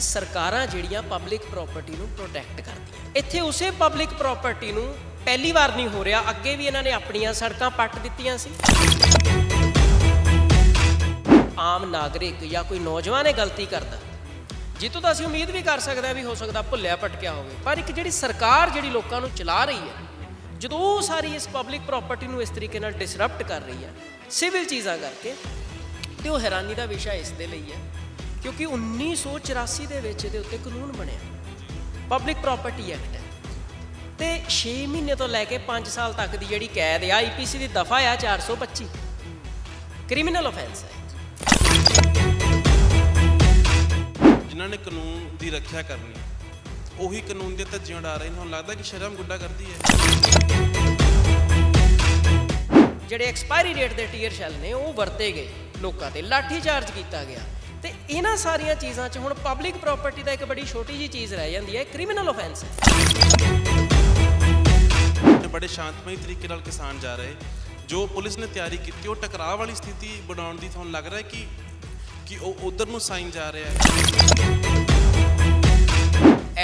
ਸਰਕਾਰਾਂ ਜਿਹੜੀਆਂ public property ਨੂੰ ਪ੍ਰੋਟੈਕਟ ਕਰਦੀਆਂ ਇੱਥੇ ਉਸੇ ਪਬਲਿਕ ਪ੍ਰਾਪਰਟੀ ਨੂੰ ਪਹਿਲੀ ਵਾਰ ਨਹੀਂ ਹੋ ਰਿਹਾ। ਅੱਗੇ ਵੀ ਇਹਨਾਂ ਨੇ ਆਪਣੀਆਂ ਸੜਕਾਂ ਪੱਟ ਦਿੱਤੀਆਂ ਸੀ। ਆਮ ਨਾਗਰਿਕ ਜਾਂ ਕੋਈ ਨੌਜਵਾਨ ਇਹ ਗਲਤੀ ਕਰਦਾ, ਜਿੱਤੋਂ ਤਾਂ ਅਸੀਂ ਉਮੀਦ ਵੀ ਕਰ ਸਕਦੇ ਹਾਂ ਵੀ ਹੋ ਸਕਦਾ ਭੁੱਲਿਆ ਭਟਕਿਆ ਹੋਵੇ। ਪਰ ਇੱਕ ਜਿਹੜੀ ਸਰਕਾਰ ਜਿਹੜੀ ਲੋਕਾਂ ਨੂੰ ਚਲਾ ਰਹੀ ਹੈ, ਜਦੋਂ ਉਹ ਸਾਰੀ ਇਸ ਪਬਲਿਕ ਪ੍ਰਾਪਰਟੀ ਨੂੰ ਇਸ ਤਰੀਕੇ ਨਾਲ ਡਿਸਰਪਟ ਕਰ ਰਹੀ ਹੈ ਸਿਵਲ ਚੀਜ਼ਾਂ ਕਰਕੇ, ਤੇ ਉਹ ਹੈਰਾਨੀ ਦਾ ਵਿਸ਼ਾ ਇਸ ਦੇ ਲਈ ਹੈ ਕਿਉਂਕਿ 1984 ਦੇ ਵਿੱਚ ਇਹਦੇ ਉੱਤੇ ਕਾਨੂੰਨ ਬਣਿਆ। ਪਬਲਿਕ ਪ੍ਰਾਪਰਟੀ ਐਕਟ ਤੇ 6 ਮਹੀਨੇ ਤੋਂ ਲੈ ਕੇ 5 ਸਾਲ ਤੱਕ ਦੀ ਜਿਹੜੀ ਕੈਦ ਆ ਆਈਪੀਸੀ ਦੀ ਦਫਾ ਆ 425 ਕ੍ਰਿਮੀਨਲ ਆਫੈਂਸ ਹੈ। ਜਿਨ੍ਹਾਂ ਨੇ ਕਾਨੂੰਨ ਦੀ ਰੱਖਿਆ ਕਰਨੀ ਉਹੀ ਕਾਨੂੰਨ ਦੇ ਧੱਜੀਆਂ ਉਡਾ ਰਹੇ ਨੇ। ਹੁਣ ਲੱਗਦਾ ਕਿ ਸ਼ਰਮ ਗੁੱਡਾ ਕਰਦੀ ਹੈ। ਜਿਹੜੇ ਐਕਸਪਾਇਰੀ ਡੇਟ ਦੇ ਟੀਅਰ ਸ਼ੈਲ ਨੇ ਉਹ ਵਰਤੇ ਗਏ। ਲੋਕਾਂ ਤੇ ਲਾਠੀ ਚਾਰਜ ਕੀਤਾ ਗਿਆ। ਤੇ ਇਹਨਾਂ ਸਾਰੀਆਂ ਚੀਜ਼ਾਂ 'ਚ ਹੁਣ ਪਬਲਿਕ ਪ੍ਰਾਪਰਟੀ ਦਾ ਇੱਕ ਬੜੀ ਛੋਟੀ ਜੀ ਚੀਜ਼ ਰਹਿ ਜਾਂਦੀ ਹੈ ਕ੍ਰਿਮੀਨਲ ਆਫੈਂਸ ਤੇ ਬੜੇ ਸ਼ਾਂਤਮਈ ਤਰੀਕੇ ਨਾਲ ਕਿਸਾਨ ਜਾ ਰਹੇ। ਜੋ ਪੁਲਿਸ ਨੇ ਤਿਆਰੀ ਕੀਤੀ ਉਹ ਟਕਰਾਅ ਵਾਲੀ ਸਥਿਤੀ ਬਣਾਉਣ ਦੀ ਤੁਹਾਨੂੰ ਲੱਗ ਰਿਹਾ ਹੈ ਕਿ ਕਿ ਉਹ ਉਧਰ ਨੂੰ ਸਾਈਨ ਜਾ ਰਿਹਾ ਹੈ?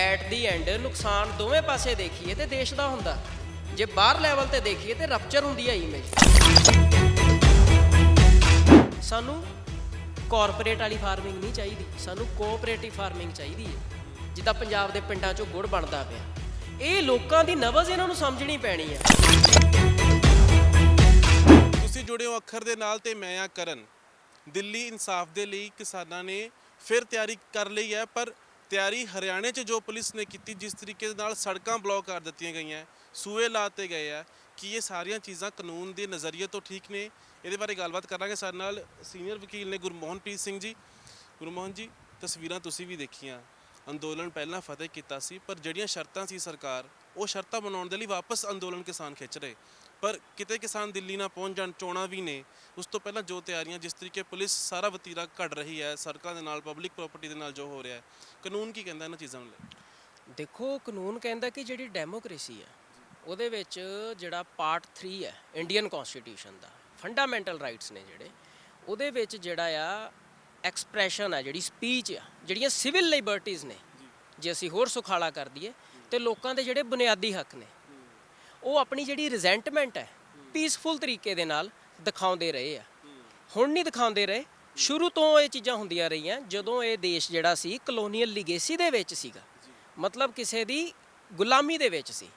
ਐਟ ਦੀ ਐਂਡ ਨੁਕਸਾਨ ਦੋਵੇਂ ਪਾਸੇ ਦੇਖੀਏ ਤੇ ਦੇਸ਼ ਦਾ ਹੁੰਦਾ। ਜੇ ਬਾਹਰ ਲੈਵਲ ਤੇ ਦੇਖੀਏ ਤੇ ਰਪਚਰ ਹੁੰਦੀ ਹੈ ਇਮੇਜ ਸਾਨੂੰ ਕਾਰਪੋਰੇਟ ਵਾਲੀ ਫਾਰਮਿੰਗ ਨਹੀਂ ਚਾਹੀਦੀ। ਸਾਨੂੰ ਕੋਆਪਰੇਟਿਵ ਫਾਰਮਿੰਗ ਚਾਹੀਦੀ ਹੈ। ਜਿੱਦਾਂ ਪੰਜਾਬ ਦੇ ਪਿੰਡਾਂ 'ਚੋਂ ਗੁੜ ਬਣਦਾ ਪਿਆ। ਇਹ ਲੋਕਾਂ ਦੀ ਨਵਜ਼ ਇਹਨਾਂ ਨੂੰ ਸਮਝਣੀ ਪੈਣੀ ਹੈ। ਤੁਸੀਂ ਜੁੜੇ ਹੋ ਅੱਖਰ ਦੇ ਨਾਲ ਤੇ ਮੈਂ ਆ ਕਰਨ। ਦਿੱਲੀ ਇਨਸਾਫ ਦੇ ਲਈ ਕਿਸਾਨਾਂ ਨੇ ਫਿਰ ਤਿਆਰੀ ਕਰ ਲਈ ਹੈ, ਪਰ ਤਿਆਰੀ ਹਰਿਆਣੇ 'ਚ ਜੋ ਪੁਲਿਸ ਨੇ ਕੀਤੀ, ਜਿਸ ਤਰੀਕੇ ਦੇ ਨਾਲ ਸੜਕਾਂ ਬਲੌਕ ਕਰ ਦਿੱਤੀਆਂ ਗਈਆਂ, ਸੂਏ ਲਾਤੇ ਗਏ ਆ। ਕੀ ਇਹ ਸਾਰੀਆਂ ਚੀਜ਼ਾਂ ਕਾਨੂੰਨ ਦੇ ਨਜ਼ਰੀਏ ਤੋਂ ਠੀਕ ਨੇ? ਇਹਦੇ ਬਾਰੇ ਗੱਲਬਾਤ ਕਰਾਂਗੇ ਸਾਡੇ ਨਾਲ ਸੀਨੀਅਰ ਵਕੀਲ ਨੇ ਗੁਰਮੋਹਨਪ੍ਰੀਤ ਸਿੰਘ ਜੀ। ਗੁਰਮੋਹਨ ਜੀ, ਤਸਵੀਰਾਂ ਤੁਸੀਂ ਵੀ ਦੇਖੀਆਂ। ਅੰਦੋਲਨ ਪਹਿਲਾਂ ਫਤਿਹ ਕੀਤਾ ਸੀ, ਪਰ ਜਿਹੜੀਆਂ ਸ਼ਰਤਾਂ ਸੀ ਸਰਕਾਰ, ਉਹ ਸ਼ਰਤਾਂ ਬਣਾਉਣ ਦੇ ਲਈ ਵਾਪਸ ਅੰਦੋਲਨ ਕਿਸਾਨ ਖਿੱਚ ਰਹੇ। ਪਰ ਕਿਤੇ ਕਿਸਾਨ ਦਿੱਲੀ ਨਾ ਪਹੁੰਚ ਜਾਣ, ਚੋਣਾਂ ਵੀ ਨੇ। ਉਸ ਤੋਂ ਪਹਿਲਾਂ ਜੋ ਤਿਆਰੀਆਂ, ਜਿਸ ਤਰੀਕੇ ਪੁਲਿਸ ਸਾਰਾ ਵਤੀਰਾ ਘੜ ਰਹੀ ਹੈ, ਸੜਕਾਂ ਦੇ ਨਾਲ ਪਬਲਿਕ ਪ੍ਰਾਪਰਟੀ ਦੇ ਨਾਲ ਜੋ ਹੋ ਰਿਹਾ ਹੈ, ਕਾਨੂੰਨ ਕੀ ਕਹਿੰਦਾ ਇਹਨਾਂ ਚੀਜ਼ਾਂ ਨੂੰ ਲੈ ਦੇਖੋ, ਕਾਨੂੰਨ ਕਹਿੰਦਾ ਕਿ ਜਿਹੜੀ ਡੈਮੋਕ੍ਰੇਸੀ ਹੈ ਉਹਦੇ ਵਿੱਚ ਜਿਹੜਾ ਪਾਰਟ 3 ਹੈ ਇੰਡੀਅਨ ਕਨਸਟੀਟਿਊਸ਼ਨ ਦਾ ਫੰਡਾਮੈਂਟਲ ਰਾਈਟਸ ਨੇ ਜਿਹੜੇ ਉਹਦੇ ਵਿੱਚ ਜਿਹੜਾ ਆ ਐਕਸਪ੍ਰੈਸ਼ਨ ਹੈ ਜਿਹੜੀ ਸਪੀਚ ਆ ਜਿਹੜੀਆਂ ਸਿਵਲ ਲਿਬਰਟੀਜ਼ ਨੇ ਜੇ। ਅਸੀਂ ਹੋਰ ਸੁਖਾਲਾ ਕਰ ਦਈਏ ਤੇ ਲੋਕਾਂ ਦੇ ਜਿਹੜੇ ਬੁਨਿਆਦੀ ਹੱਕ ਨੇ ਉਹ ਆਪਣੀ ਜਿਹੜੀ ਰਿਜ਼ੈਂਟਮੈਂਟ ਹੈ ਪੀਸਫੁਲ ਤਰੀਕੇ ਦੇ ਨਾਲ ਦਿਖਾਉਂਦੇ ਰਹੇ ਆ। ਹੁਣ ਨਹੀਂ ਦਿਖਾਉਂਦੇ ਰਹੇ ਸ਼ੁਰੂ ਤੋਂ ਇਹ ਚੀਜ਼ਾਂ ਹੁੰਦੀਆਂ ਰਹੀਆਂ ਜਦੋਂ ਇਹ ਦੇਸ਼ ਜਿਹੜਾ ਸੀ ਕਲੋਨੀਅਲ ਲੀਗੇਸੀ ਦੇ ਵਿੱਚ ਸੀਗਾ। ਮਤਲਬ ਕਿਸੇ ਦੀ ਗੁਲਾਮੀ ਦੇ ਵਿੱਚ ਸੀ।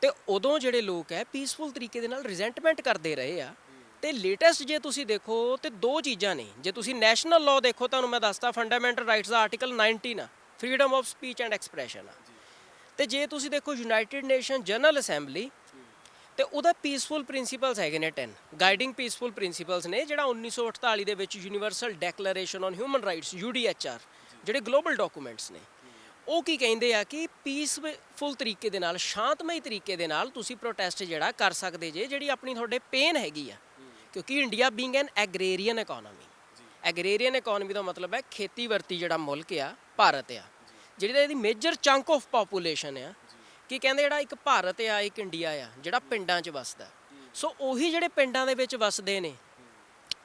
ਤੇ ਉਦੋਂ ਜਿਹੜੇ ਲੋਕ ਹੈ ਪੀਸਫੁਲ ਤਰੀਕੇ ਦੇ ਨਾਲ ਰਿਜ਼ੈਂਟਮੈਂਟ ਕਰਦੇ ਰਹੇ ਆ। ਤੇ ਲੇਟੈਸਟ ਜੇ ਤੁਸੀਂ ਦੇਖੋ ਤੇ ਦੋ ਚੀਜ਼ਾਂ ਨੇ। ਜੇ ਤੁਸੀਂ ਨੈਸ਼ਨਲ ਲਾਅ ਦੇਖੋ ਤੁਹਾਨੂੰ ਮੈਂ ਦੱਸਦਾ ਫੰਡਾਮੈਂਟਲ ਰਾਈਟਸ ਦਾ ਆਰਟੀਕਲ 19 ਆ freedom of speech and expression ਆ। ਤੇ ਜੇ ਤੁਸੀਂ ਦੇਖੋ ਯੂਨਾਈਟਿਡ ਨੇਸ਼ਨ ਜਨਰਲ ਅਸੈਂਬਲੀ ਤੇ ਉਹਦਾ ਪੀਸਫੁਲ ਪ੍ਰਿੰਸੀਪਲਸ ਹੈਗੇ ਨੇ 10 ਗਾਈਡਿੰਗ ਪੀਸਫੁਲ ਪ੍ਰਿੰਸੀਪਲਸ ਨੇ, ਜਿਹੜਾ 1948 ਦੇ ਵਿੱਚ universal declaration on human rights UDHR ਜਿਹੜੇ ਗਲੋਬਲ ਡਾਕੂਮੈਂਟਸ ਨੇ। ਉਹ ਕੀ ਕਹਿੰਦੇ ਆ ਕਿ ਪੀਸਫੁਲ ਤਰੀਕੇ ਦੇ ਨਾਲ, ਸ਼ਾਂਤਮਈ ਤਰੀਕੇ ਦੇ ਨਾਲ ਤੁਸੀਂ ਪ੍ਰੋਟੈਸਟ ਜਿਹੜਾ ਕਰ ਸਕਦੇ ਜੇ, ਜਿਹੜੀ ਆਪਣੀ ਤੁਹਾਡੇ ਪੇਨ ਹੈਗੀ ਆ। ਕਿਉਂਕਿ India being an agrarian economy agrarian economy ਦਾ ਮਤਲਬ ਹੈ ਖੇਤੀ ਵਰਤੀ ਜਿਹੜਾ ਮੁਲਕ ਆ, ਭਾਰਤ ਆ। ਜਿਹੜੀ ਇਹਦੀ ਮੇਜਰ ਚੰਕ ਆਫ ਪੋਪੂਲੇਸ਼ਨ ਆ। ਕੀ ਕਹਿੰਦੇ ਜਿਹੜਾ ਇੱਕ ਭਾਰਤ ਆ, ਇੱਕ ਇੰਡੀਆ ਆ, ਜਿਹੜਾ ਪਿੰਡਾਂ 'ਚ ਵੱਸਦਾ। ਸੋ ਉਹੀ ਜਿਹੜੇ ਪਿੰਡਾਂ ਦੇ ਵਿੱਚ ਵਸਦੇ ਨੇ,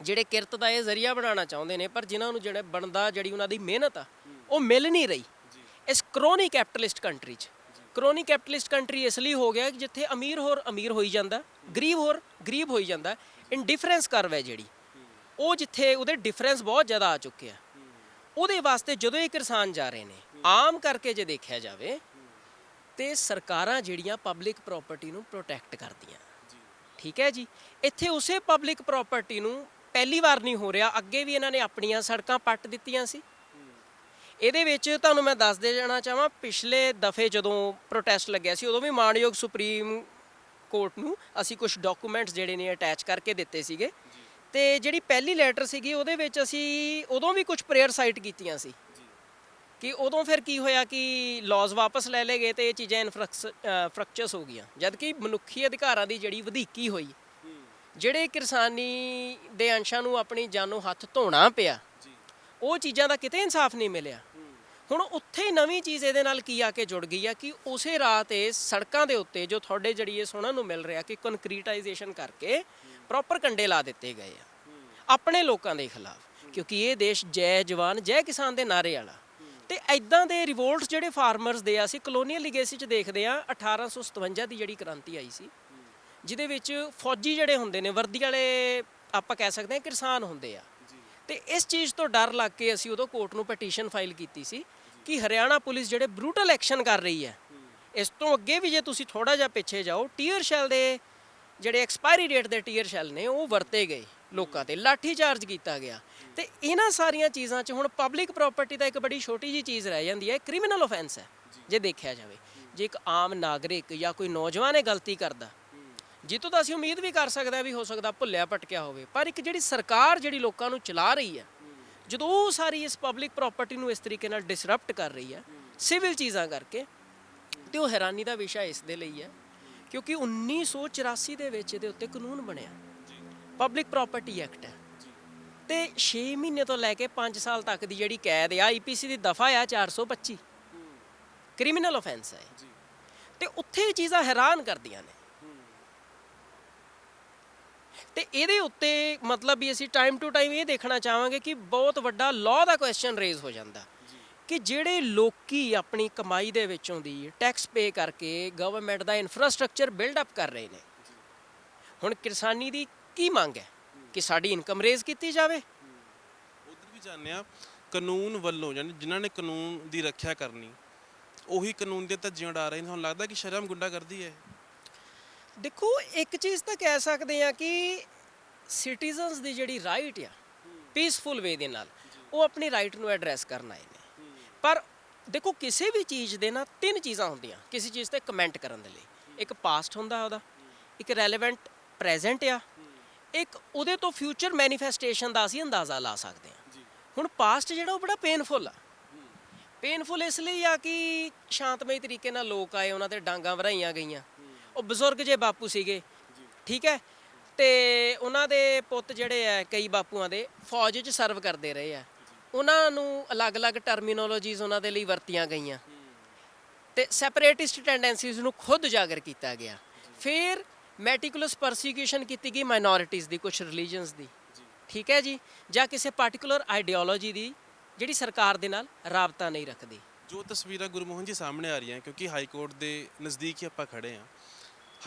ਜਿਹੜੇ ਕਿਰਤ ਦਾ ਇਹ ਜ਼ਰੀਆ ਬਣਾਉਣਾ ਚਾਹੁੰਦੇ ਨੇ, ਪਰ ਜਿਨ੍ਹਾਂ ਨੂੰ ਜਿਹੜੇ ਬਣਦਾ, ਜਿਹੜੀ ਉਹਨਾਂ ਦੀ ਮਿਹਨਤ ਆ, ਉਹ ਮਿਲ ਨਹੀਂ ਰਹੀ। ਇਸ ਕਰੋਨੀ ਕੈਪੀਟਲਿਸਟ ਕੰਟਰੀ 'ਚ। ਕਰੋਨੀ ਕੈਪੀਟਲਿਸਟ ਕੰਟਰੀ ਇਸ ਲਈ ਹੋ ਗਿਆ ਕਿ ਜਿੱਥੇ ਅਮੀਰ ਹੋਰ ਅਮੀਰ ਹੋਈ ਜਾਂਦਾ, ਗਰੀਬ ਹੋਰ ਗਰੀਬ ਹੋਈ ਜਾਂਦਾ ਇਨਡਿਫਰੈਂਸ ਕਰਵ ਹੈ ਜਿਹੜੀ। ਉਹ ਜਿੱਥੇ ਉਹਦੇ ਡਿਫਰੈਂਸ ਬਹੁਤ ਜ਼ਿਆਦਾ ਆ ਚੁੱਕੇ ਆ। ਉਹਦੇ ਵਾਸਤੇ ਜਦੋਂ ਇਹ ਕਿਸਾਨ ਜਾ ਰਹੇ ਨੇ, ਆਮ ਕਰਕੇ ਜੇ ਦੇਖਿਆ ਜਾਵੇ, ਤੇ ਸਰਕਾਰਾਂ ਜਿਹੜੀਆਂ ਪਬਲਿਕ ਪ੍ਰਾਪਰਟੀ ਨੂੰ ਪ੍ਰੋਟੈਕਟ ਕਰਦੀਆਂ। ਠੀਕ ਹੈ ਜੀ? ਇੱਥੇ ਉਸੇ ਪਬਲਿਕ ਪ੍ਰਾਪਰਟੀ ਨੂੰ ਪਹਿਲੀ ਵਾਰ ਨਹੀਂ ਹੋ ਰਿਹਾ। ਅੱਗੇ ਵੀ ਇਹਨਾਂ ਨੇ ਆਪਣੀਆਂ ਸੜਕਾਂ ਪੱਟ ਦਿੱਤੀਆਂ ਸੀ। ਇਹਦੇ ਵਿੱਚ ਤੁਹਾਨੂੰ ਮੈਂ ਦੱਸ ਦੇ ਜਾਣਾ ਚਾਹਾਂ, ਪਿਛਲੇ ਦਫੇ ਜਦੋਂ ਪ੍ਰੋਟੈਸਟ ਲੱਗਿਆ ਸੀ, ਉਦੋਂ ਵੀ ਮਾਨਯੋਗ ਸੁਪਰੀਮ ਕੋਰਟ ਨੂੰ ਅਸੀਂ ਕੁਝ ਡਾਕੂਮੈਂਟਸ ਜਿਹੜੇ ਨੇ ਅਟੈਚ ਕਰਕੇ ਦਿੱਤੇ ਸੀਗੇ। ਤੇ ਜਿਹੜੀ ਪਹਿਲੀ ਲੈਟਰ ਸੀਗੀ, ਉਹਦੇ ਵਿੱਚ ਅਸੀਂ ਉਦੋਂ ਵੀ ਕੁਝ ਪ੍ਰੇਅਰ ਸਾਈਟ ਕੀਤੀਆਂ ਸੀ। ਕਿ ਉਦੋਂ ਫਿਰ ਕੀ ਹੋਇਆ ਕਿ ਲਾਜ਼ ਵਾਪਸ ਲੈ ਲਏ ਗਏ ਤੇ ਇਹ ਚੀਜ਼ਾਂ ਇਨਫਰਸਟ੍ਰਕਚਰਸ ਹੋ ਗਈਆਂ। ਜਦ ਕਿ ਮਨੁੱਖੀ ਅਧਿਕਾਰਾਂ ਦੀ ਜਿਹੜੀ ਵਧੀਕੀ ਹੋਈ, ਜਿਹੜੇ ਕਿਰਸਾਨੀ ਦੇ ਅੰਸ਼ਾਂ ਨੂੰ ਆਪਣੀ ਜਾਨੋਂ ਹੱਥ ਧੋਣਾ ਪਿਆ, ਉਹ ਚੀਜ਼ਾਂ ਦਾ ਕਿਤੇ ਇਨਸਾਫ ਨਹੀਂ ਮਿਲਿਆ। ਹੁਣ ਉੱਥੇ ਨਵੀਂ ਚੀਜ਼ ਇਹਦੇ ਨਾਲ ਕੀ ਆ ਕੇ ਜੁੜ ਗਈ ਆ ਕਿ ਉਸੇ ਰਾਹ 'ਤੇ ਸੜਕਾਂ ਦੇ ਉੱਤੇ ਜੋ ਤੁਹਾਡੇ ਜਿਹੜੀ ਇਹ ਸੁਣਨ ਨੂੰ ਮਿਲ ਰਿਹਾ ਕਿ ਕੰਕਰੀਟਾਈਜੇਸ਼ਨ ਕਰਕੇ ਪ੍ਰੋਪਰ ਕੰਡੇ ਲਾ ਦਿੱਤੇ ਗਏ ਆ। ਆਪਣੇ ਲੋਕਾਂ ਦੇ ਖਿਲਾਫ, ਕਿਉਂਕਿ ਇਹ ਦੇਸ਼ ਜੈ ਜਵਾਨ, ਜੈ ਕਿਸਾਨ ਦੇ ਨਾਰੇ ਵਾਲਾ। ਤੇ ਐਦਾਂ ਦੇ ਰਿਵੋਲਟਸ ਜਿਹੜੇ ਫਾਰਮਰਸ ਦੇ ਆ, ਅਸੀਂ ਕਲੋਨੀਅਲ ਲੀਗੇਸੀ ਚ ਦੇਖਦੇ ਆ 1857 ਦੀ ਜਿਹੜੀ ਕ੍ਰਾਂਤੀ ਆਈ ਸੀ, ਜਿਹਦੇ ਵਿੱਚ ਫੌਜੀ ਜਿਹੜੇ ਹੁੰਦੇ ਨੇ, ਵਰਦੀ ਵਾਲੇ ਆਪਾਂ ਕਹਿ ਸਕਦੇ ਹਾਂ ਕਿਸਾਨ ਹੁੰਦੇ ਆ। ਤੇ ਇਸ ਚੀਜ਼ ਤੋਂ ਡਰ ਲੱਗ ਕੇ ਅਸੀਂ ਉਦੋਂ ਕੋਰਟ ਨੂੰ ਪਟੀਸ਼ਨ ਫਾਈਲ ਕੀਤੀ ਸੀ ਕਿ ਹਰਿਆਣਾ ਪੁਲਿਸ ਜਿਹੜੇ ਬਰੂਟਲ ਐਕਸ਼ਨ ਕਰ ਰਹੀ ਹੈ, ਇਸ ਤੋਂ ਅੱਗੇ ਵੀ ਜੇ ਤੁਸੀਂ ਥੋੜਾ ਜਿਹਾ ਪਿੱਛੇ ਜਾਓ, ਟੀਅਰ ਸ਼ੈਲ ਦੇ ਜਿਹੜੇ ਐਕਸਪਾਇਰੀ ਡੇਟ ਦੇ ਟੀਅਰ ਸ਼ੈਲ ਨੇ, ਉਹ ਵਰਤੇ ਗਏ ਲੋਕਾਂ ਤੇ, ਲਾਠੀ ਚਾਰਜ ਕੀਤਾ ਗਿਆ। ਤੇ ਇਹਨਾਂ ਸਾਰੀਆਂ ਚੀਜ਼ਾਂ 'ਚ ਹੁਣ ਪਬਲਿਕ ਪ੍ਰਾਪਰਟੀ ਦਾ ਇੱਕ ਬੜੀ ਛੋਟੀ ਜੀ ਚੀਜ਼ ਰਹਿ ਜਾਂਦੀ ਹੈ, ਕ੍ਰਿਮੀਨਲ ਆਫੈਂਸ ਹੈ, ਜੇ ਦੇਖਿਆ ਜਾਵੇ। ਜੇ ਇੱਕ ਆਮ ਨਾਗਰਿਕ ਜਾਂ ਕੋਈ ਨੌਜਵਾਨ ਇਹ ਗਲਤੀ ਕਰਦਾ ਜਿੱਤੋਂ ਤਾਂ ਅਸੀਂ ਉਮੀਦ ਵੀ ਕਰ ਸਕਦੇ ਵੀ ਹੋ ਸਕਦਾ ਭੁੱਲਿਆ ਭਟਕਿਆ ਹੋਵੇ ਪਰ ਇੱਕ ਜਿਹੜੀ ਸਰਕਾਰ ਜਿਹੜੀ ਲੋਕਾਂ ਨੂੰ ਚਲਾ ਰਹੀ ਹੈ ਜਦੋਂ ਉਹ ਸਾਰੀ ਇਸ ਪਬਲਿਕ ਪ੍ਰਾਪਰਟੀ ਨੂੰ ਇਸ ਤਰੀਕੇ ਨਾਲ ਡਿਸਰਪਟ ਕਰ ਰਹੀ ਹੈ ਸਿਵਲ ਚੀਜ਼ਾਂ ਕਰਕੇ ਤੇ ਉਹ ਹੈਰਾਨੀ ਦਾ ਵਿਸ਼ਾ ਇਸ ਦੇ ਲਈ ਹੈ ਕਿਉਂਕਿ 1984 ਦੇ ਵਿੱਚ ਇਹਦੇ ਉੱਤੇ ਕਾਨੂੰਨ ਬਣਿਆ। ਪਬਲਿਕ ਪ੍ਰਾਪਰਟੀ ਐਕਟ ਹੈ। ਤੇ 6 ਮਹੀਨੇ ਤੋਂ ਲੈ ਕੇ 5 ਸਾਲ ਤੱਕ ਦੀ ਜਿਹੜੀ ਕੈਦ ਆ ਆਈਪੀਸੀ ਦੀ ਦਫਾ ਆ 425 ਕ੍ਰਿਮੀਨਲ ਆਫੈਂਸ ਹੈ। ਤੇ ਉੱਥੇ ਇਹ ਚੀਜ਼ਾਂ ਹੈਰਾਨ ਕਰਦੀਆਂ ਨੇ। ਤੇ ਇਹਦੇ ਉੱਤੇ ਮਤਲਬ ਵੀ ਅਸੀਂ ਟਾਈਮ ਟੂ ਟਾਈਮ ਇਹ ਦੇਖਣਾ ਚਾਹਾਂਗੇ ਕਿ ਬਹੁਤ ਵੱਡਾ ਲਾਅ ਦਾ ਕੁਐਸਚਨ ਰੇਜ਼ ਹੋ ਜਾਂਦਾ। ਕਿ ਜਿਹੜੇ ਲੋਕੀ ਆਪਣੀ ਕਮਾਈ ਦੇ ਵਿੱਚੋਂ ਦੀ ਟੈਕਸ ਪੇ ਕਰਕੇ ਗਵਰਨਮੈਂਟ ਦਾ ਇਨਫਰਾਸਟ੍ਰਕਚਰ ਬਿਲਡ ਅਪ ਕਰ ਰਹੇ ਨੇ, ਹੁਣ ਕਿਸਾਨੀ ਦੀ ਕੀ ਮੰਗ ਹੈ ਕਿ ਸਾਡੀ ਇਨਕਮ ਰੇਜ਼ ਕੀਤੀ ਜਾਵੇ? ਉਧਰ ਵੀ ਜਾਂਦੇ ਆ ਕਾਨੂੰਨ ਵੱਲੋਂ ਯਾਨੀ ਜਿਨ੍ਹਾਂ ਨੇ ਕਾਨੂੰਨ ਦੀ ਰੱਖਿਆ ਕਰਨੀ, ਉਹੀ ਕਾਨੂੰਨ ਦੇ ਧੱਜੀਆਂ ਉਡਾ ਰਹੇ ਨੇ। ਤੁਹਾਨੂੰ ਲੱਗਦਾ ਕਿ ਸ਼ਰਮ ਗੁੰਡਾ ਕਰਦੀ ਹੈ? ਦੇਖੋ ਇੱਕ ਚੀਜ਼ ਤਾਂ ਕਹਿ ਸਕਦੇ ਆ ਕਿ ਸਿਟੀਜ਼ਨਸ ਦੀ ਜਿਹੜੀ ਰਾਈਟ ਆ ਪੀਸਫੁਲ ਵੇ ਦੇ ਨਾਲ ਉਹ ਆਪਣੀ ਰਾਈਟ ਨੂੰ ਐਡਰੈਸ ਕਰਨ ਆਏ ਨੇ। ਪਰ ਦੇਖੋ ਕਿਸੇ ਵੀ ਚੀਜ਼ ਦੇ ਨਾ ਤਿੰਨ ਚੀਜ਼ਾਂ ਹੁੰਦੀਆਂ ਕਿਸੇ ਚੀਜ਼ ਤੇ ਕਮੈਂਟ ਕਰਨ ਦੇ ਲਈ। ਇੱਕ ਪਾਸਟ ਹੁੰਦਾ ਉਹਦਾ ਇੱਕ ਰੈਲੇਵੈਂਟ ਪ੍ਰੈਜ਼ੈਂਟ ਆ ਇੱਕ ਉਹਦੇ ਤੋਂ ਫਿਊਚਰ ਮੈਨੀਫੈਸਟੇਸ਼ਨ ਦਾ ਅਸੀਂ ਅੰਦਾਜ਼ਾ ਲਾ ਸਕਦੇ ਹਾਂ। ਹੁਣ ਪਾਸਟ ਜਿਹੜਾ ਉਹ ਬੜਾ ਪੇਨਫੁਲ ਆ। ਪੇਨਫੁਲ ਇਸ ਲਈ ਆ ਕਿ ਸ਼ਾਂਤਮਈ ਤਰੀਕੇ ਨਾਲ ਲੋਕ ਆਏ ਉਹਨਾਂ ਤੇ ਡਾਂਗਾ ਵਰਾਈਆਂ ਗਈਆਂ। ਉਹ ਬਜ਼ੁਰਗ ਜੇ ਬਾਪੂ ਸੀਗੇ। ਠੀਕ ਹੈ? ਤੇ ਉਹਨਾਂ ਦੇ ਪੁੱਤ ਜਿਹੜੇ ਆ ਕਈ ਬਾਪੂਆਂ ਦੇ ਫੌਜ 'ਚ ਸਰਵ ਕਰਦੇ ਰਹੇ ਆ। ਉਹਨਾਂ ਨੂੰ ਅਲੱਗ-ਅਲੱਗ ਟਰਮੀਨੋਲੋਜੀਜ਼ ਉਹਨਾਂ ਦੇ ਲਈ ਵਰਤੀਆਂ ਗਈਆਂ। ਤੇ ਸੈਪਰੇਟਿਸਟ ਟੈਂਡੈਂਸੀਜ਼ ਨੂੰ ਖੁਦ ਉਜਾਗਰ ਕੀਤਾ ਗਿਆ। ਫਿਰ ਮੈਟੀਕੂਲਸ ਪਰਸੀਕਿਊਸ਼ਨ ਕੀਤੀ ਗਈ ਮਾਈਨੋਰਿਟੀਜ਼ ਦੀ ਕੁਝ ਰਿਲੀਜੀਅਨਸ ਦੀ। ਠੀਕ ਹੈ ਜੀ? ਜਾਂ ਕਿਸੇ ਪਾਰਟਿਕੂਲਰ ਆਈਡੀਓਲੋਜੀ ਦੀ ਜਿਹੜੀ ਸਰਕਾਰ ਦੇ ਨਾਲ ਰਾਬਤਾ ਨਹੀਂ ਰੱਖਦੀ। ਜੋ ਤਸਵੀਰਾਂ ਗੁਰਮੋਹਨ ਜੀ ਸਾਹਮਣੇ ਆ ਰਹੀਆਂ ਕਿਉਂਕਿ ਹਾਈ ਕੋਰਟ ਦੇ ਨਜ਼ਦੀਕ ਹੀ ਆਪਾਂ ਖੜੇ ਆ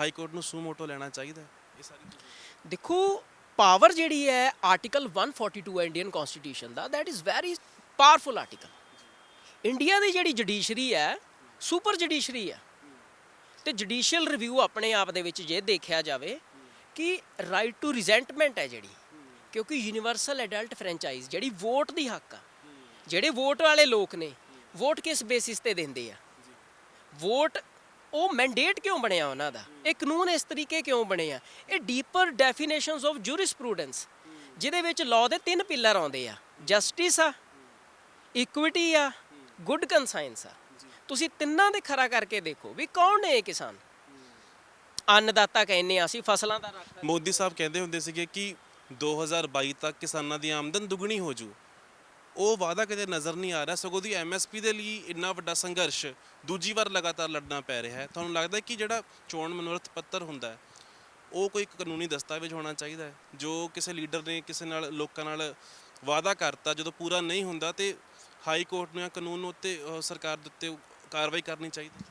ਹਾਈ ਕੋਰਟ ਨੂੰ ਸੂ ਮੋਟੋ ਲੈਣਾ ਚਾਹੀਦਾ ਹੈ? ਇਹ ਸਾਰੀ ਚੀਜ਼ਾਂ। ਦੇਖੋ ਪਾਵਰ ਜਿਹੜੀ ਹੈ ਆਰਟੀਕਲ 142 ਹੈ ਇੰਡੀਅਨ ਕਨਸਟੀਟਿਊਸ਼ਨ ਦਾ that is very powerful article India ਦੀ ਜਿਹੜੀ ਜੁਡੀਸ਼ਰੀ ਹੈ ਸੁਪਰ ਜੁਡੀਸ਼ਰੀ ਹੈ। ਤੇ ਜੁਡੀਸ਼ੀਅਲ ਰਿਵਿਊ ਆਪਣੇ ਆਪ ਦੇ ਵਿੱਚ ਜੇ ਦੇਖਿਆ ਜਾਵੇ ਕਿ ਰਾਈਟ ਟੂ ਰਿਜ਼ੈਂਟਮੈਂਟ ਹੈ ਜਿਹੜੀ। ਕਿਉਂਕਿ ਯੂਨੀਵਰਸਲ ਐਡਲਟ ਫਰੈਂਚਾਈਜ਼ ਜਿਹੜੀ ਵੋਟ ਦੀ ਹੱਕ ਆ। ਜਿਹੜੇ ਵੋਟ ਵਾਲੇ ਲੋਕ ਨੇ ਵੋਟ ਕਿਸ ਬੇਸਿਸ ਤੇ ਦਿੰਦੇ ਆ? ਵੋਟ ਉਹ ਮੈਂਡੇਟ ਕਿਉਂ ਬਣਿਆ ਉਹਨਾਂ ਦਾ? ਇਹ ਕਾਨੂੰਨ ਇਸ ਤਰੀਕੇ ਕਿਉਂ ਬਣੇ ਆ? ਇਹ ਡੀਪਰ ਡੈਫੀਨੇਸ਼ਨਸ ਆਫ ਜੂਰਿਸਪ੍ਰੂਡੈਂਸ ਜਿਹਦੇ ਵਿੱਚ ਲਾਅ ਦੇ ਤਿੰਨ ਪਿੱਲਰ ਆਉਂਦੇ ਆ। ਜਸਟਿਸ ਆ ਇਕੁਇਟੀ ਆ ਗੁੱਡ ਕੰਸਾਈਨਸ ਆ। ਤੁਸੀਂ ਤਿੰਨਾਂ ਦੇ ਖਰਾ ਕਰਕੇ ਦੇਖੋ ਵੀ ਕੌਣ ਨੇ ਇਹ ਕਿਸਾਨ? ਅੰਨਦਾਤਾ ਕਹਿੰਨੇ ਆ, ਅਸੀਂ ਫਸਲਾਂ ਦਾ ਰੱਖਦਾ। ਮੋਦੀ ਸਾਹਿਬ ਕਹਿੰਦੇ ਹੁੰਦੇ ਸੀਗੇ ਕਿ 2022 ਤੱਕ ਕਿਸਾਨਾਂ ਦੀ ਆਮਦਨ ਦੁੱਗਣੀ ਹੋ ਜੂ। ਉਹ ਵਾਅਦਾ ਕਿਤੇ ਨਜ਼ਰ ਨਹੀਂ ਆ ਰਿਹਾ ਸਗੋਂ ਦੀ ਐਮਐਸਪੀ ਦੇ ਲਈ ਇੰਨਾ ਵੱਡਾ ਸੰਘਰਸ਼ ਦੂਜੀ ਵਾਰ ਲਗਾਤਾਰ ਲੜਨਾ ਪੈ ਰਿਹਾ ਹੈ। ਤੁਹਾਨੂੰ ਲੱਗਦਾ ਕਿ ਜਿਹੜਾ ਚੋਣ ਮਨੋਰਥ ਪੱਤਰ ਹੁੰਦਾ ਹੈ ਉਹ ਕੋਈ ਕਾਨੂੰਨੀ ਦਸਤਾਵੇਜ਼ ਹੋਣਾ ਚਾਹੀਦਾ ਹੈ? ਜੋ ਕਿਸੇ ਲੀਡਰ ਨੇ ਕਿਸੇ ਨਾਲ ਲੋਕਾਂ ਨਾਲ ਵਾਅਦਾ ਕਰਤਾ ਜਦੋਂ ਪੂਰਾ ਨਹੀਂ ਹੁੰਦਾ ਤੇ ਹਾਈ ਕੋਰਟ ਨੂੰ ਜਾਂ ਕਾਨੂੰਨ ਨੂੰ ਉੱਤੇ ਅਹ, ਸਰਕਾਰ ਦੇ ਉੱਤੇ ਕਾਰਵਾਈ ਕਰਨੀ ਚਾਹੀਦੀ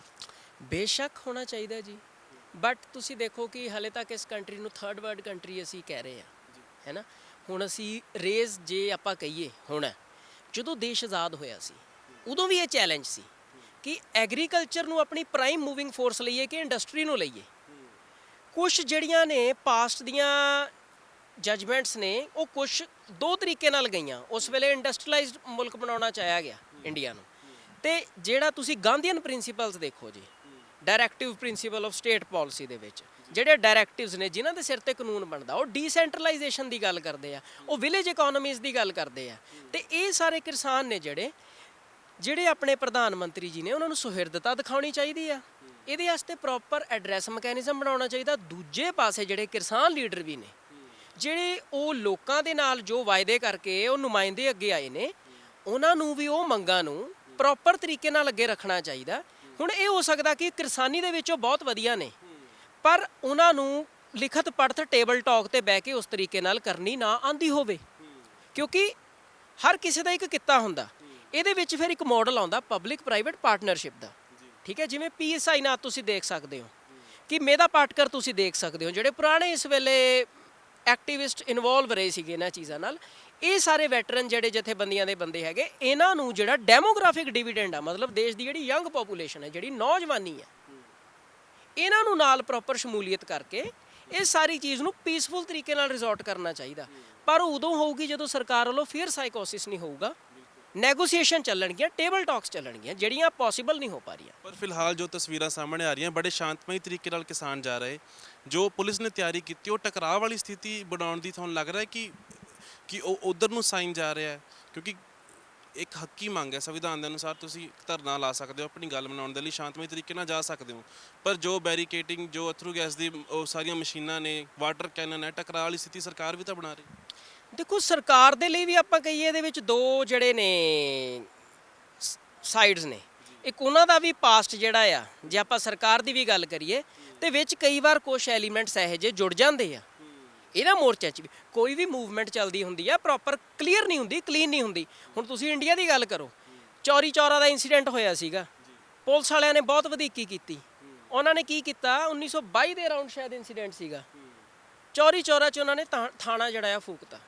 ਬੇਸ਼ੱਕ ਹੋਣਾ ਚਾਹੀਦਾ ਜੀ। ਬਟ ਤੁਸੀਂ ਦੇਖੋ ਕਿ ਹਲੇ ਤੱਕ ਇਸ ਕੰਟਰੀ ਨੂੰ ਥਰਡ ਵਰਲਡ ਕੰਟਰੀ ਅਸੀਂ ਕਹਿ ਰਹੇ ਆ ਹੈਨਾ ਹੁਣ ਅਸੀਂ ਰੇਜ਼ ਜੇ ਆਪਾਂ ਕਹੀਏ ਹੁਣ ਜਦੋਂ ਦੇਸ਼ ਆਜ਼ਾਦ ਹੋਇਆ ਸੀ, ਉਦੋਂ ਵੀ ਇਹ ਚੈਲੰਜ ਸੀ ਕਿ ਐਗਰੀਕਲਚਰ ਨੂੰ ਆਪਣੀ ਪ੍ਰਾਈਮ ਮੂਵਿੰਗ ਫੋਰਸ ਲਈਏ ਕਿ ਇੰਡਸਟਰੀ ਨੂੰ ਲਈਏ। ਕੁਝ ਜਿਹੜੀਆਂ ਨੇ ਪਾਸਟ ਦੀਆਂ ਜਜਮੈਂਟਸ ਨੇ, ਉਹ ਕੁਝ ਦੋ ਤਰੀਕੇ ਨਾਲ ਗਈਆਂ। ਉਸ ਵੇਲੇ ਇੰਡਸਟਰੀਅਲਾਈਜ਼ਡ ਮੁਲਕ ਬਣਾਉਣਾ ਚਾਹਿਆ ਗਿਆ ਇੰਡੀਆ ਨੂੰ। ਤੇ ਜਿਹੜਾ ਤੁਸੀਂ ਗਾਂਧੀਅਨ ਪ੍ਰਿੰਸੀਪਲਸ ਦੇਖੋ ਜੀ directive principle of state policy ਦੇ ਵਿੱਚ ਜਿਹੜੇ ਡਾਇਰੈਕਟਿਵਸ ਨੇ, ਜਿਨ੍ਹਾਂ ਦੇ ਸਿਰ ਤੇ ਕਾਨੂੰਨ ਬਣਦਾ, ਉਹ ਡੀਸੈਂਟਰਲਾਈਜੇਸ਼ਨ ਦੀ ਗੱਲ ਕਰਦੇ ਆ, ਉਹ ਵਿਲੇਜ ਇਕਨੋਮੀਜ਼ ਦੀ ਗੱਲ ਕਰਦੇ ਆ। ਤੇ ਇਹ ਸਾਰੇ ਕਿਸਾਨ ਨੇ ਜਿਹੜੇ ਜਿਹੜੇ ਆਪਣੇ ਪ੍ਰਧਾਨ ਮੰਤਰੀ ਜੀ ਨੇ, ਉਹਨਾਂ ਨੂੰ ਸੁਹਿਰਦਤਾ ਦਿਖਾਉਣੀ ਚਾਹੀਦੀ ਆ। ਇਹਦੇ ਵਾਸਤੇ ਪ੍ਰੋਪਰ ਐਡਰੈਸ ਮੈਕੈਨਿਜ਼ਮ ਬਣਾਉਣਾ ਚਾਹੀਦਾ। ਦੂਜੇ ਪਾਸੇ ਜਿਹੜੇ ਕਿਸਾਨ ਲੀਡਰ ਵੀ ਨੇ, ਜਿਹੜੇ ਉਹ ਲੋਕਾਂ ਦੇ ਨਾਲ ਜੋ ਵਾਅਦੇ ਕਰਕੇ ਉਹ ਨੁਮਾਇੰਦੇ ਅੱਗੇ ਆਏ ਨੇ, ਉਹਨਾਂ ਨੂੰ ਵੀ ਉਹ ਮੰਗਾਂ ਨੂੰ ਪ੍ਰੋਪਰ ਤਰੀਕੇ ਨਾਲ ਅੱਗੇ ਰੱਖਣਾ ਚਾਹੀਦਾ। ਹੁਣ ਇਹ ਹੋ ਸਕਦਾ ਕਿ ਕਿਸਾਨੀ ਦੇ ਵਿੱਚ ਉਹ ਬਹੁਤ ਵਧੀਆ ਨੇ। ਪਰ ਉਹਨਾਂ ਨੂੰ ਲਿਖਤ ਪੜਤ ਟੇਬਲ ਟਾਕ ਤੇ ਬਹਿ ਕੇ ਉਸ ਤਰੀਕੇ ਨਾਲ ਕਰਨੀ ਨਾ ਆਂਦੀ ਹੋਵੇ। ਕਿਉਂਕਿ ਹਰ ਕਿਸੇ ਦਾ ਇੱਕ ਕਿੱਤਾ ਹੁੰਦਾ। ਇਹਦੇ ਵਿੱਚ ਫਿਰ ਇੱਕ ਮਾਡਲ ਆਉਂਦਾ ਪਬਲਿਕ ਪ੍ਰਾਈਵੇਟ ਪਾਰਟਨਰਸ਼ਿਪ ਦਾ। ਠੀਕ ਹੈ, ਜਿਵੇਂ ਪੀਐਸਆਈ ਨਾਲ ਤੁਸੀਂ ਦੇਖ ਸਕਦੇ ਹੋ ਕਿ ਮੇਦਾ ਪਾਟਕਰ ਤੁਸੀਂ ਦੇਖ ਸਕਦੇ ਹੋ, ਜਿਹੜੇ ਪੁਰਾਣੇ ਇਸ ਵੇਲੇ ਐਕਟਿਵਿਸਟ ਇਨਵੋਲਵ ਰਹੇ ਸੀਗੇ ਇਹਨਾਂ ਚੀਜ਼ਾਂ ਨਾਲ, ਇਹ ਸਾਰੇ ਵੈਟਰਨ ਜਿਹੜੇ ਜਥੇਬੰਦੀਆਂ ਦੇ ਬੰਦੇ ਹੈਗੇ, ਇਹਨਾਂ ਨੂੰ ਜਿਹੜਾ ਡੈਮੋਗ੍ਰਾਫਿਕ ਡਿਵੀਡੈਂਡ ਆ, ਮਤਲਬ ਦੇਸ਼ ਦੀ ਜਿਹੜੀ ਯੰਗ ਪੋਪੂਲੇਸ਼ਨ ਹੈ, ਜਿਹੜੀ ਨੌਜਵਾਨੀ ਹੈ ਇਹਨਾਂ ਨੂੰ ਨਾਲ ਪ੍ਰੋਪਰ ਸ਼ਮੂਲੀਅਤ ਕਰਕੇ ਇਹ ਸਾਰੀ ਚੀਜ਼ ਨੂੰ ਪੀਸਫੁਲ ਤਰੀਕੇ ਨਾਲ ਰਿਜ਼ੋਰਟ ਕਰਨਾ ਚਾਹੀਦਾ। ਪਰ ਉਦੋਂ ਹੋਊਗੀ ਜਦੋਂ ਸਰਕਾਰ ਵੱਲੋਂ ਫੇਅਰ ਸਾਈਕੋਸਿਸ ਨਹੀਂ ਹੋਊਗਾ। ਨੈਗੋਸੀਏਸ਼ਨ ਚੱਲਣਗੀਆਂ ਟੇਬਲ ਟਾਕਸ ਚੱਲਣਗੀਆਂ, ਜਿਹੜੀਆਂ ਪੋਸੀਬਲ ਨਹੀਂ ਹੋ ਪਾ ਰਹੀਆਂ। ਪਰ ਫਿਲਹਾਲ ਜੋ ਤਸਵੀਰਾਂ ਸਾਹਮਣੇ ਆ ਰਹੀਆਂ, ਬੜੇ ਸ਼ਾਂਤਮਈ ਤਰੀਕੇ ਨਾਲ ਕਿਸਾਨ ਜਾ ਰਹੇ। ਜੋ ਪੁਲਿਸ ਨੇ ਤਿਆਰੀ ਕੀਤੀ, ਉਹ ਟਕਰਾਅ ਵਾਲੀ ਸਥਿਤੀ ਬਣਾਉਣ ਦੀ ਤੁਹਾਨੂੰ ਲੱਗ ਰਿਹਾ ਕਿ ਕਿ ਉਹ ਉਧਰ ਨੂੰ ਸਾਈਨ ਜਾ ਰਿਹਾ ਹੈ? ਕਿਉਂਕਿ ਇੱਕ ਹੱਕੀ ਮੰਗ ਹੈ ਸੰਵਿਧਾਨ ਦੇ ਅਨੁਸਾਰ ਤੁਸੀਂ ਧਰਨਾ ਲਾ ਸਕਦੇ ਹੋ ਆਪਣੀ ਗੱਲ ਮਨਾਉਣ ਦੇ ਲਈ ਸ਼ਾਂਤਮਈ ਤਰੀਕੇ ਨਾਲ ਜਾ ਸਕਦੇ ਹੋ। ਪਰ ਜੋ ਬੈਰੀਕੇਟਿੰਗ ਜੋ ਅਥਰੂ ਗੈਸ ਦੀ ਉਹ ਸਾਰੀਆਂ ਮਸ਼ੀਨਾਂ ਨੇ ਵਾਟਰ ਕੈਨਨ ਹੈ ਟਕਰਾਅ ਵਾਲੀ ਸਥਿਤੀ ਸਰਕਾਰ ਵੀ ਤਾਂ ਬਣਾ ਰਹੀ ਦੇਖੋ ਸਰਕਾਰ ਦੇ ਲਈ ਵੀ ਆਪਾਂ ਕਹੀਏ ਇਹਦੇ ਵਿੱਚ ਦੋ ਜਿਹੜੇ ਨੇ ਸਾਈਡਸ ਨੇ। ਇੱਕ ਉਹਨਾਂ ਦਾ ਵੀ ਪਾਸਟ ਜਿਹੜਾ ਆ ਜੇ ਆਪਾਂ ਸਰਕਾਰ ਦੀ ਵੀ ਗੱਲ ਕਰੀਏ ਤੇ ਵਿੱਚ ਕਈ ਵਾਰ ਕੁਝ ਐਲੀਮੈਂਟਸ ਇਹੋ ਜਿਹੇ ਜੁੜ ਜਾਂਦੇ ਆ। ਇਹਨਾਂ ਮੋਰਚੇ 'ਚ ਵੀ। ਕੋਈ ਵੀ ਮੂਵਮੈਂਟ ਚੱਲਦੀ ਹੁੰਦੀ ਆ ਪ੍ਰੋਪਰ ਕਲੀਅਰ ਨਹੀਂ ਹੁੰਦੀ ਕਲੀਨ ਨਹੀਂ ਹੁੰਦੀ। ਹੁਣ ਤੁਸੀਂ ਇੰਡੀਆ ਦੀ ਗੱਲ ਕਰੋ, ਚੌਰੀ ਚੌਰਾ ਦਾ ਇਨਸੀਡੈਂਟ ਹੋਇਆ ਸੀਗਾ। ਪੁਲਿਸ ਵਾਲਿਆਂ ਨੇ ਬਹੁਤ ਵਧੀਕੀ ਕੀਤੀ। ਉਹਨਾਂ ਨੇ ਕੀ ਕੀਤਾ 1922 ਦੇ ਅਰਾਊਂਡ ਸ਼ਾਇਦ ਇਨਸੀਡੈਂਟ ਸੀਗਾ। ਚੌਰੀ ਚੌਰਾ 'ਚ ਉਹਨਾਂ ਨੇ ਥਾਣਾ ਜਿਹੜਾ ਆ ਫੂਕਤਾ।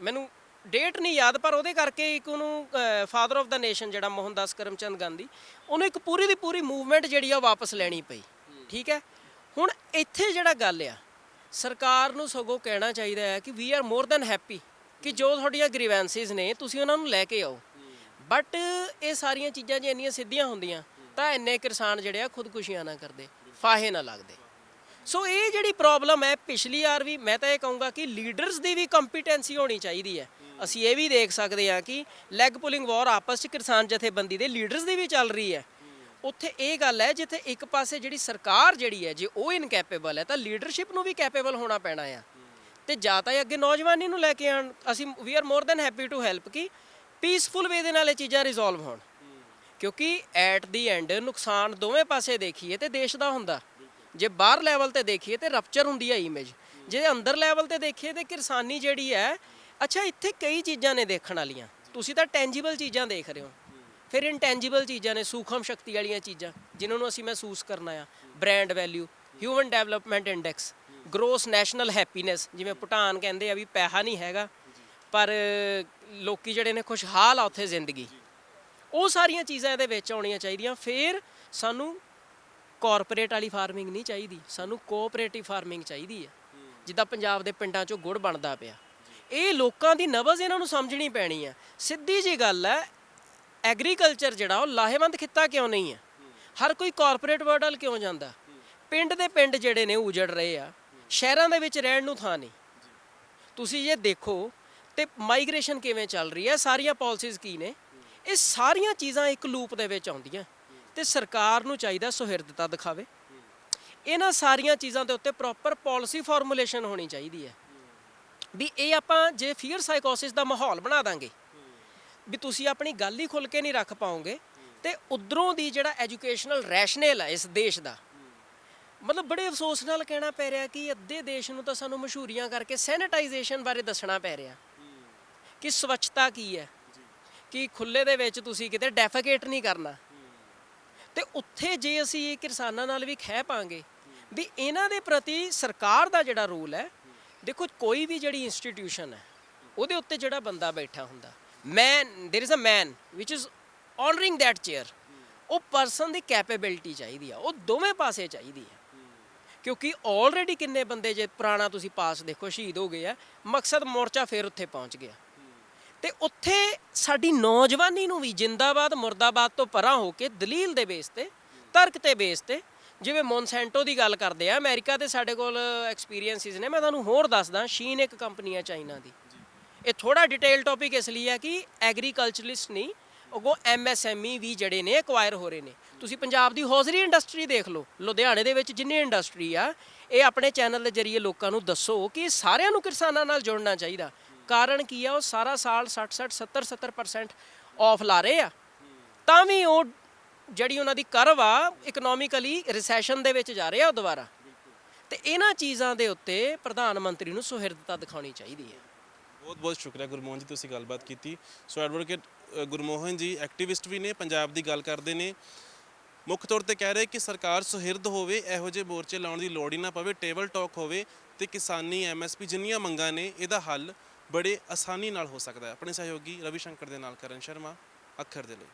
ਮੈਨੂੰ ਡੇਟ ਨਹੀਂ ਯਾਦ, ਪਰ ਉਹਦੇ ਕਰਕੇ ਇੱਕ ਉਹਨੂੰ ਫਾਦਰ ਆਫ ਦਾ ਨੇਸ਼ਨ ਜਿਹੜਾ ਮੋਹਨਦਾਸ ਕਰਮਚੰਦ ਗਾਂਧੀ, ਉਹਨੂੰ ਇੱਕ ਪੂਰੀ ਦੀ ਪੂਰੀ ਮੂਵਮੈਂਟ ਜਿਹੜੀ ਆ ਵਾਪਸ ਲੈਣੀ ਪਈ। ਠੀਕ ਹੈ? ਹੁਣ ਇੱਥੇ ਜਿਹੜਾ ਗੱਲ ਆ ਸਰਕਾਰ ਨੂੰ ਸਗੋਂ ਕਹਿਣਾ ਚਾਹੀਦਾ ਹੈ ਕਿ we are more than happy ਕਿ ਜੋ ਤੁਹਾਡੀਆਂ ਗ੍ਰੀਵੈਂਸਿਸ ਨੇ, ਤੁਸੀਂ ਉਹਨਾਂ ਨੂੰ ਲੈ ਕੇ ਆਓ। ਬਟ ਇਹ ਸਾਰੀਆਂ ਚੀਜ਼ਾਂ ਜੇ ਇੰਨੀਆਂ ਸਿੱਧੀਆਂ ਹੁੰਦੀਆਂ, ਤਾਂ ਇੰਨੇ ਕਿਸਾਨ ਜਿਹੜੇ ਆ ਖੁਦਕੁਸ਼ੀਆਂ ਨਾ ਕਰਦੇ, ਫਾਹੇ ਨਾ ਲੱਗਦੇ। ਸੋ ਇਹ ਜਿਹੜੀ ਪ੍ਰੋਬਲਮ ਹੈ, ਪਿਛਲੀ ਵਾਰ ਵੀ ਮੈਂ ਤਾਂ ਇਹ ਕਹੂੰਗਾ ਕਿ ਲੀਡਰਸ ਦੀ ਵੀ ਕੰਪੀਟੈਂਸੀ ਹੋਣੀ ਚਾਹੀਦੀ ਹੈ। ਅਸੀਂ ਇਹ ਵੀ ਦੇਖ ਸਕਦੇ ਹਾਂ ਕਿ ਲੈਗ ਪੁਲਿੰਗ ਵਾਰ ਆਪਸ ਚ ਕਿਸਾਨ ਜਥੇਬੰਦੀ ਦੇ ਲੀਡਰਸ ਦੀ ਵੀ ਚੱਲ ਰਹੀ ਹੈ। ਉੱਥੇ ਇਹ ਗੱਲ ਹੈ, ਜਿੱਥੇ ਇੱਕ ਪਾਸੇ ਜਿਹੜੀ ਸਰਕਾਰ ਜਿਹੜੀ ਹੈ, ਜੇ ਉਹ ਇਨਕੈਪੇਬਲ ਹੈ, ਤਾਂ ਲੀਡਰਸ਼ਿਪ ਨੂੰ ਵੀ ਕੈਪੇਬਲ ਹੋਣਾ ਪੈਣਾ ਆ। ਤੇ ਜਾਂ ਤਾਂ ਇਹ ਅੱਗੇ ਨੌਜਵਾਨੀ ਨੂੰ ਲੈ ਕੇ ਆਣ ਅਸੀਂ we are more than happy to help ਕਿ ਪੀਸਫੁਲ ਵੇ ਦੇ ਨਾਲ ਇਹ ਚੀਜ਼ਾਂ ਰਿਜ਼ੋਲਵ ਹੋਣ। ਕਿਉਂਕਿ ਐਟ ਦੀ ਐਂਡ ਨੁਕਸਾਨ ਦੋਵੇਂ ਪਾਸੇ ਦੇਖੀਏ ਤੇ ਦੇਸ਼ ਦਾ ਹੁੰਦਾ। ਜੇ ਬਾਹਰ ਲੈਵਲ ਤੇ ਦੇਖੀਏ ਤੇ ਰਪਚਰ ਹੁੰਦੀ ਹੈ ਇਮੇਜ ਜੇ ਅੰਦਰ ਲੈਵਲ ਤੇ ਦੇਖੀਏ ਤੇ ਕਿਰਸਾਨੀ ਜਿਹੜੀ ਹੈ, ਅੱਛਾ, ਇੱਥੇ ਕਈ ਚੀਜ਼ਾਂ ਨੇ ਦੇਖਣ ਵਾਲੀਆਂ। ਤੁਸੀਂ ਤਾਂ ਟੈਂਜੀਬਲ ਚੀਜ਼ਾਂ ਦੇਖ ਰਹੇ ਹੋ। ਫਿਰ ਇੰਟੈਂਜੀਬਲ ਚੀਜ਼ਾਂ ਨੇ, ਸੂਖਮ ਸ਼ਕਤੀ ਵਾਲੀਆਂ ਚੀਜ਼ਾਂ, ਜਿਨ੍ਹਾਂ ਨੂੰ ਅਸੀਂ ਮਹਿਸੂਸ ਕਰਨਾ ਆ। Brand value human development index gross national happiness ਜਿਵੇਂ ਭੂਟਾਨ ਕਹਿੰਦੇ ਆ ਵੀ ਪੈਸਾ ਨਹੀਂ ਹੈਗਾ, ਪਰ ਲੋਕੀ ਜਿਹੜੇ ਨੇ ਖੁਸ਼ਹਾਲ ਆ ਉੱਥੇ ਜ਼ਿੰਦਗੀ। ਉਹ ਸਾਰੀਆਂ ਚੀਜ਼ਾਂ ਇਹਦੇ ਵਿੱਚ ਆਉਣੀਆਂ ਚਾਹੀਦੀਆਂ। ਫਿਰ ਸਾਨੂੰ ਕਾਰਪੋਰੇਟ ਵਾਲੀ ਫਾਰਮਿੰਗ ਨਹੀਂ ਚਾਹੀਦੀ, ਸਾਨੂੰ ਕੋਆਪਰੇਟਿਵ ਫਾਰਮਿੰਗ ਚਾਹੀਦੀ ਹੈ ਜਿੱਦਾਂ ਪੰਜਾਬ ਦੇ ਪਿੰਡਾਂ 'ਚੋਂ ਗੁੜ ਬਣਦਾ ਪਿਆ। ਇਹ ਲੋਕਾਂ ਦੀ ਨਬਜ਼ ਇਹਨਾਂ ਨੂੰ ਸਮਝਣੀ ਪੈਣੀ ਆ। ਸਿੱਧੀ ਜੀ ਗੱਲ ਹੈ ਐਗਰੀਕਲਚਰ ਜਿਹੜਾ, ਉਹ ਲਾਹੇਵੰਦ ਖਿੱਤਾ ਕਿਉਂ ਨਹੀਂ ਹੈ? ਹਰ ਕੋਈ ਕਾਰਪੋਰੇਟ ਵਰਡ ਵੱਲ ਕਿਉਂ ਜਾਂਦਾ? ਪਿੰਡ ਦੇ ਪਿੰਡ ਜਿਹੜੇ ਨੇ, ਉਜੜ ਰਹੇ ਆ, ਸ਼ਹਿਰਾਂ ਦੇ ਵਿੱਚ ਰਹਿਣ ਨੂੰ ਥਾਂ ਨਹੀਂ। ਤੁਸੀਂ ਇਹ ਦੇਖੋ ਤੇ ਮਾਈਗ੍ਰੇਸ਼ਨ ਕਿਵੇਂ ਚੱਲ ਰਹੀ ਹੈ, ਸਾਰੀਆਂ ਪਾਲਿਸੀਜ਼ ਕੀ ਨੇ? ਇਹ ਸਾਰੀਆਂ ਚੀਜ਼ਾਂ ਇੱਕ ਲੂਪ ਦੇ ਵਿੱਚ ਆਉਂਦੀਆਂ। ਤੇ ਸਰਕਾਰ ਨੂੰ ਚਾਹੀਦਾ ਸੁਹਿਰਦਤਾ ਦਿਖਾਵੇ। ਇਹਨਾਂ ਸਾਰੀਆਂ ਚੀਜ਼ਾਂ ਦੇ ਉੱਤੇ ਪ੍ਰੋਪਰ ਪਾਲਿਸੀ ਫਾਰਮੂਲੇਸ਼ਨ ਹੋਣੀ ਚਾਹੀਦੀ ਹੈ। ਵੀ ਇਹ ਆਪਾਂ ਜੇ ਫੀਅਰ ਸਾਈਕੋਸਿਸ ਦਾ ਮਾਹੌਲ ਬਣਾ ਦਾਂਗੇ ਵੀ ਤੁਸੀਂ ਆਪਣੀ ਗੱਲ ਹੀ ਖੁੱਲ ਕੇ ਨਹੀਂ ਰੱਖ ਪਾਓਗੇ ਤੇ ਉਧਰੋਂ ਦੀ ਜਿਹੜਾ ਐਜੂਕੇਸ਼ਨਲ ਰੈਸ਼ਨਲ ਹੈ ਇਸ ਦੇਸ਼ ਦਾ, ਮਤਲਬ ਬੜੇ ਅਫਸੋਸ ਨਾਲ ਕਹਿਣਾ ਪੈ ਰਿਹਾ ਕਿ ਅੱਧੇ ਦੇਸ਼ ਨੂੰ ਤਾਂ ਸਾਨੂੰ ਮਸ਼ਹੂਰੀਆਂ ਕਰਕੇ ਸੈਨੀਟਾਈਜੇਸ਼ਨ ਬਾਰੇ ਦੱਸਣਾ ਪੈ ਰਿਹਾ ਕਿ ਸਵੱਛਤਾ ਕੀ ਹੈ, ਕਿ ਖੁੱਲੇ ਦੇ ਵਿੱਚ ਤੁਸੀਂ ਕਿਤੇ ਡੈਫੀਕੇਟ ਨਹੀਂ ਕਰਨਾ। ਤੇ ਉੱਥੇ ਜੇ ਅਸੀਂ ਕਿਸਾਨਾਂ ਨਾਲ ਵੀ ਖਹਿ ਪਾਂਗੇ ਵੀ ਇਹਨਾਂ ਦੇ ਪ੍ਰਤੀ ਸਰਕਾਰ ਦਾ ਜਿਹੜਾ ਰੂਲ ਹੈ, ਦੇਖੋ ਕੋਈ ਵੀ ਜਿਹੜੀ ਇੰਸਟੀਟਿਊਸ਼ਨ ਹੈ, ਉਹਦੇ ਉੱਤੇ ਜਿਹੜਾ ਬੰਦਾ ਬੈਠਾ ਹੁੰਦਾ। Man there is a man which is honoring that chair. ਉਹ ਪਰਸਨ ਦੀ ਕੈਪੇਬਿਲਿਟੀ ਚਾਹੀਦੀ ਆ, ਉਹ ਦੋਵੇਂ ਪਾਸੇ ਚਾਹੀਦੀ ਆ। ਕਿਉਂਕਿ ਆਲਰੇਡੀ ਕਿੰਨੇ ਬੰਦੇ ਜੇ ਪੁਰਾਣਾ ਤੁਸੀਂ ਪਾਸ ਦੇਖੋ, ਸ਼ਹੀਦ ਹੋ ਗਏ ਆ, ਮਕਸਦ ਮੋਰਚਾ ਫੇਰ ਉੱਥੇ ਪਹੁੰਚ ਗਿਆ। ਤੇ ਉੱਥੇ ਸਾਡੀ ਨੌਜਵਾਨੀ ਨੂੰ ਵੀ ਜਿੰਦਾਬਾਦ, ਮਰਦਾਬਾਦ ਤੋਂ ਪਰਾਂ ਹੋ ਕੇ ਦਲੀਲ ਦੇ ਬੇਸ ਤੇ, ਤਰਕ ਤੇ ਬੇਸ ਤੇ, ਜਿਵੇਂ ਮੌਨਸੈਂਟੋ ਦੀ ਗੱਲ ਕਰਦੇ ਆ, ਅਮਰੀਕਾ ਤੇ ਸਾਡੇ ਕੋਲ ਐਕਸਪੀਰੀਅੰਸਿਸ ਨੇ, ਮੈਂ ਤੁਹਾਨੂੰ ਹੋਰ ਦੱਸਦਾ ਸ਼ੀਨ ਇੱਕ ਕੰਪਨੀ ਆ ਚਾਈਨਾ ਦੀ। ਇਹ ਥੋੜਾ ਡਿਟੇਲ ਟੌਪਿਕ ਇਸ ਲਈ ਹੈ ਕਿ ਐਗਰੀਕਲਚਰਲਿਸਟ ਨਹੀਂ, ਅਗੋ ਐਮਐਸਐਮਈ ਵੀ ਜਿਹੜੇ ਨੇ ਐਕਵਾਇਰ ਹੋ ਰਹੇ ਨੇ। ਤੁਸੀਂ ਪੰਜਾਬ ਦੀ ਹੌਜ਼ਰੀ ਇੰਡਸਟਰੀ ਦੇਖ ਲਓ। ਲੁਧਿਆਣੇ ਦੇ ਵਿੱਚ ਜਿੰਨੀ ਇੰਡਸਟਰੀ ਆ, ਇਹ ਆਪਣੇ ਚੈਨਲ ਦੇ ਜ਼ਰੀਏ ਲੋਕਾਂ ਨੂੰ ਦੱਸੋ ਕਿ ਸਾਰਿਆਂ ਨੂੰ ਕਿਸਾਨਾਂ ਨਾਲ ਜੁੜਨਾ ਚਾਹੀਦਾ। ਕਾਰਨ ਕੀ ਆ, ਉਹ ਸਾਰਾ ਸਾਲ 60 60 70 70% ਆਫ ਲਾ ਰਹੇ ਆ। ਤਾਂ ਵੀ ਉਹ ਜਿਹੜੀ ਉਹਨਾਂ ਦੀ ਕਰਵ ਆ ਇਕਨੋਮਿਕਲੀ ਰਿਸੈਸ਼ਨ ਦੇ ਵਿੱਚ ਜਾ ਰਹੇ ਆ ਉਹ ਦੁਬਾਰਾ। ਤੇ ਇਹਨਾਂ ਚੀਜ਼ਾਂ ਦੇ ਉੱਤੇ ਪ੍ਰਧਾਨ ਮੰਤਰੀ ਨੂੰ ਸੁਹਿਰਦਤਾ ਦਿਖਾਉਣੀ ਚਾਹੀਦੀ ਹੈ। ਬਹੁਤ ਬਹੁਤ ਸ਼ੁਕਰੀਆ ਗੁਰਮੋਹਨ ਜੀ, ਤੁਸੀਂ ਗੱਲਬਾਤ ਕੀਤੀ। ਸੋ ਐਡਵੋਕੇਟ ਗੁਰਮੋਹਨ ਜੀ ਐਕਟਿਵਿਸਟ ਵੀ ਨੇ, ਪੰਜਾਬ ਦੀ ਗੱਲ ਕਰਦੇ ਨੇ। ਮੁੱਖ ਤੌਰ ਤੇ ਕਹਿ ਰਹੇ ਕਿ ਸਰਕਾਰ ਸੁਹਿਰਦ ਹੋਵੇ, ਇਹੋ ਜਿਹੇ ਮੋਰਚੇ ਲਾਉਣ ਦੀ ਲੋੜ ਹੀ ਨਾ ਪਵੇ ਟੇਬਲ ਟਾਕ ਹੋਵੇ ਤੇ ਕਿਸਾਨੀ ਐਮਐਸਪੀ ਜਿੰਨੀਆਂ ਮੰਗਾਂ ਨੇ, ਇਹਦਾ ਹੱਲ ਬੜੇ ਆਸਾਨੀ ਨਾਲ ਹੋ ਸਕਦਾ ਹੈ। ਆਪਣੇ ਸਹਿਯੋਗੀ ਰਵੀ ਸ਼ੰਕਰ ਦੇ ਨਾਲ ਕਰਨ ਸ਼ਰਮਾ, ਅੱਖਰ ਦੇ ਲਈ।